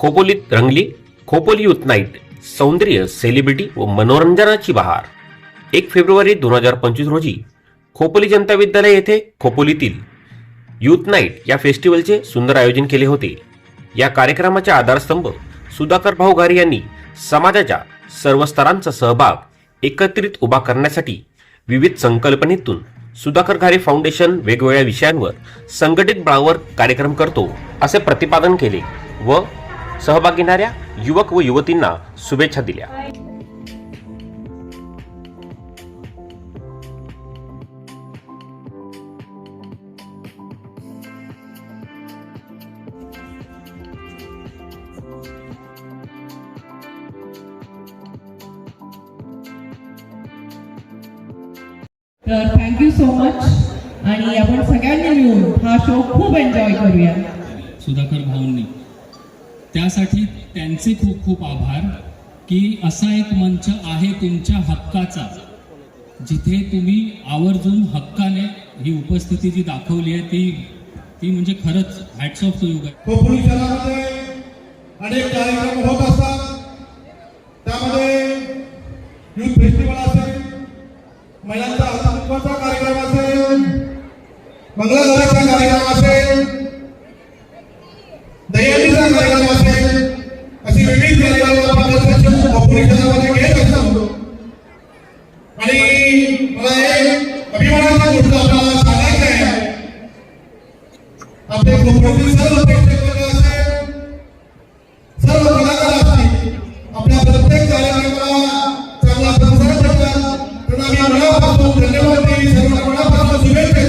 खोपोलीत रंगली Khopoli youth night सौंदर्य celebrity व मनोरंजनाची बहार. एक फेब्रुवारी दोन हजार पंचवीस रोजी खोपोली जनता विद्यालय येथे खोपोलीतील युथ नाईट या फेस्टिवलचे सुंदर आयोजन केले होते. या कार्यक्रमाचे आधारस्तंभ सुधाकर भाऊ घारे यांनी समाजाच्या सर्व स्तरांचा सहभाग एकत्रित उभा करण्यासाठी विविध संकल्पनेतून सुधाकर घारे फाउंडेशन वेगवेगळ्या विषयांवर संघटित बळावर कार्यक्रम करतो असे प्रतिपादन केले व सहभाग घेणाऱ्या युवक व युवतींना शुभेच्छा दिल्या. तर थँक्यू सो मच आणि आपण सगळ्यांनी मिळून हा शो खूप एन्जॉय करूया. सुधाकर भाऊंनी. त्यासाठी त्यांचे खूप खूप आभार की असा एक मंच आहे तुमच्या हक्काचा जिथे तुम्ही आवर्जून हक्काने ही उपस्थिती जी दाखवली आहे ती ती म्हणजे खरंच हॅट्स ऑफ टू आहे कोकणी शहरामध्ये अनेक कार्यक्रम होत असतात. त्यामध्ये युथ फेस्टिवल असेल महिलांचा कार्यक्रम असेल मंगळागौरीचा कार्यक्रम असेल आपले सर्व आपल्या प्रत्येक कार्यक्रमाला चांगला प्रतिसाद देतात. त्यांना मी धन्यवाद देईल सर्व मनापासून शुभेच्छा